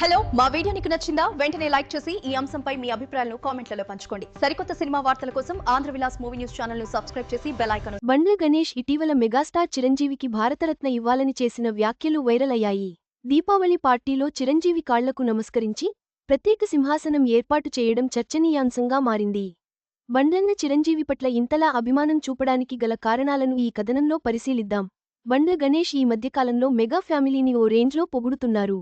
Hello మా video నీకు నచ్చిందా? వెంటనే లైక్ చేసి ఈ అంశంపై మీ అభిప్రాయాలను కామెంట్లలో పంచుకోండి. సరికొత్త సినిమా వార్తల కోసం ఆంధ్ర విలాస్ మూవీ న్యూస్ ఛానల్ను సబ్స్క్రైబ్ చేసి బెల్ ఐకాన్ బండ్ల గణేష్ ఇటీవల మెగాస్టార్ చిరంజీవికి భారతరత్న ఇవ్వాలని చేసిన వ్యాఖ్యలు వైరల్ అయ్యాయి. దీపావళి పార్టీలో చిరంజీవి కాళ్ళకు నమస్కరించి ప్రత్యేక సింహాసనం ఏర్పాటు చేయడం చర్చనీయాంశంగా మారింది. బండ్లన్న చిరంజీవి పట్ల ఇంతలా అభిమానం చూపడానికి గల కారణాలను ఈ కథనంలో పరిశీలిద్దాం. బండ్ల గణేష్ ఈ మధ్యకాలంలో మెగా ఫ్యామిలీని ఓ రేంజ్లో పొగుడుతున్నారు.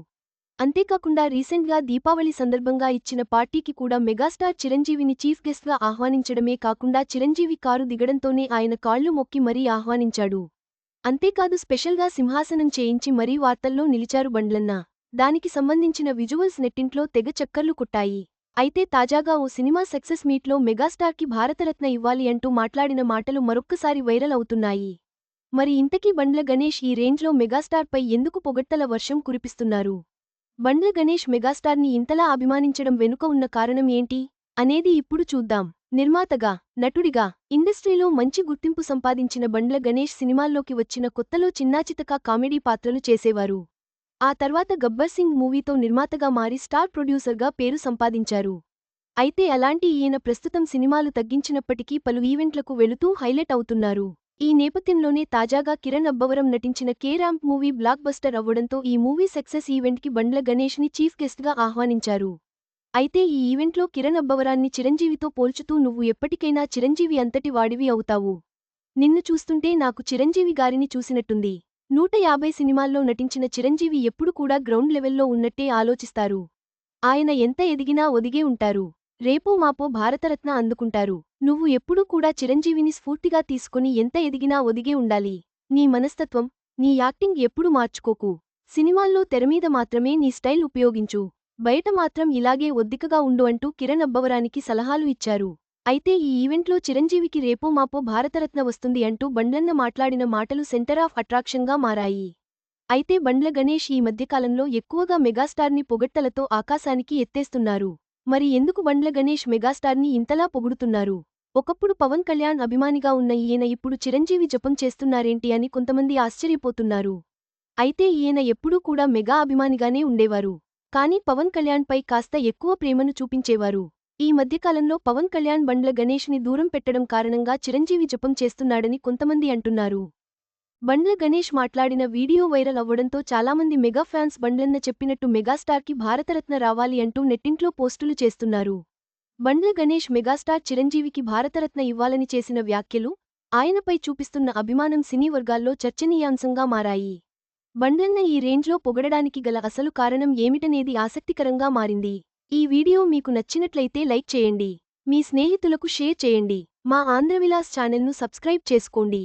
అంతేకాకుండా రీసెంట్గా దీపావళి సందర్భంగా ఇచ్చిన పార్టీకి కూడా మెగాస్టార్ చిరంజీవిని చీఫ్ గెస్ట్గా ఆహ్వానించడమే కాకుండా చిరంజీవి కారు దిగడంతోనే ఆయన కాళ్ళు మొక్కి మరీ ఆహ్వానించాడు. అంతేకాదు స్పెషల్గా సింహాసనం చేయించి మరీ వార్తల్లో నిలిచారు బండ్లన్న. దానికి సంబంధించిన విజువల్స్ నెట్టింట్లో తెగ చక్కర్లు కుట్టాయి. అయితే తాజాగా ఓ సినిమా సక్సెస్ మీట్లో మెగాస్టార్కి భారతరత్న ఇవ్వాలి అంటూ మాట్లాడిన మాటలు మరొక్కసారి వైరల్ అవుతున్నాయి. మరి ఇంతకీ బండ్ల గణేష్ ఈ రేంజ్లో మెగాస్టార్పై ఎందుకు పొగట్టల వర్షం కురిపిస్తున్నారు? బండ్ల గణేష్ మెగాస్టార్ని ఇంతలా అభిమానించడం వెనుక ఉన్న కారణం ఏంటి? అనేది ఇప్పుడు చూద్దాం. నిర్మాతగా నటుడిగా ఇండస్ట్రీలో మంచి గుర్తింపు సంపాదించిన బండ్ల గణేష్ సినిమాల్లోకి వచ్చిన కొత్తలో చిన్నాచితక కామెడీ పాత్రలు చేసేవారు. ఆ తర్వాత గబ్బర్ సింగ్ మూవీతో నిర్మాతగా మారి స్టార్ ప్రొడ్యూసర్గా పేరు సంపాదించారు. అయితే అలాంటి ఈయన ప్రస్తుతం సినిమాలు తగ్గించినప్పటికీ పలు ఈవెంట్లకు వెళుతూ హైలైట్ అవుతున్నారు. ఈ నేపథ్యంలోనే తాజాగా కిరణ్ అబ్బవరం నటించిన కేరాంప్ మూవీ బ్లాక్ బస్టర్ అవ్వడంతో ఈ మూవీ సక్సెస్ ఈవెంట్కి బండ్ల గణేష్ని చీఫ్ గెస్ట్గా ఆహ్వానించారు. అయితే ఈ ఈవెంట్లో కిరణ్ అబ్బవరాన్ని చిరంజీవితో పోల్చుతూ నువ్వు ఎప్పటికైనా చిరంజీవి అంతటి వాడివి అవుతావు. నిన్ను చూస్తుంటే నాకు చిరంజీవి గారిని చూసినట్టుంది. నూట యాభై సినిమాల్లో నటించిన చిరంజీవి ఎప్పుడు కూడా గ్రౌండ్ లెవెల్లో ఉన్నట్టే ఆలోచిస్తారు. ఆయన ఎంత ఎదిగినా ఒదిగే ఉంటారు. రేపో మాపో భారతరత్న అందుకుంటారు. నువ్వు ఎప్పుడూ కూడా చిరంజీవిని స్ఫూర్తిగా తీసుకుని ఎంత ఎదిగినా ఒదిగే ఉండాలి. నీ మనస్తత్వం నీ యాక్టింగ్ ఎప్పుడు మార్చుకోకు. సినిమాల్లో తెరమీద మాత్రమే నీ స్టైల్ ఉపయోగించు. బయట మాత్రం ఇలాగే ఒద్దికగా ఉండు అంటూ కిరణ్ అబ్బవరానికి సలహాలు ఇచ్చారు. అయితే ఈ ఈవెంట్లో చిరంజీవికి రేపో మాపో భారతరత్న వస్తుంది అంటూ బండ్లన్న మాట్లాడిన మాటలు సెంటర్ ఆఫ్ అట్రాక్షన్గా మారాయి. అయితే బండ్ల గణేష్ ఈ మధ్యకాలంలో ఎక్కువగా మెగాస్టార్ని పొగట్టలతో ఆకాశానికి ఎత్తేస్తున్నారు. మరి ఎందుకు బండ్ల గణేష్ మెగాస్టార్ని ఇంతలా పొగుడుతున్నారు? ఒకప్పుడు పవన్ కళ్యాణ్ అభిమానిగా ఉన్న ఈయన ఇప్పుడు చిరంజీవి జపం చేస్తున్నారేంటి అని కొంతమంది ఆశ్చర్యపోతున్నారు. అయితే ఈయన ఎప్పుడూ కూడా మెగా అభిమానిగానే ఉండేవారు. కానీ పవన్ కళ్యాణ్పై కాస్త ఎక్కువ ప్రేమను చూపించేవారు. ఈ మధ్యకాలంలో పవన్ కళ్యాణ్ బండ్ల గణేష్ని దూరం పెట్టడం కారణంగా చిరంజీవి జపం చేస్తున్నాడని కొంతమంది అంటున్నారు. బండ్ల గణేష్ మాట్లాడిన వీడియో వైరల్ అవ్వడంతో చాలామంది మెగా ఫ్యాన్స్ బండ్లన్న చెప్పినట్టు మెగాస్టార్కి భారతరత్న రావాలి అంటూ నెట్టింట్లో పోస్టులు చేస్తున్నారు. బండ్ల గణేష్ మెగాస్టార్ చిరంజీవికి భారతరత్న ఇవ్వాలని చేసిన వ్యాఖ్యలు ఆయనపై చూపిస్తున్న అభిమానం సినీ వర్గాల్లో చర్చనీయాంశంగా మారాయి. బండ్లన్న ఈ రేంజ్లో పొగడడానికి గల అసలు కారణం ఏమిటనేది ఆసక్తికరంగా మారింది. ఈ వీడియో మీకు నచ్చినట్లయితే లైక్ చేయండి. మీ స్నేహితులకు షేర్ చేయండి. మా ఆంధ్రవిలాస్ ఛానల్ను సబ్స్క్రైబ్ చేసుకోండి.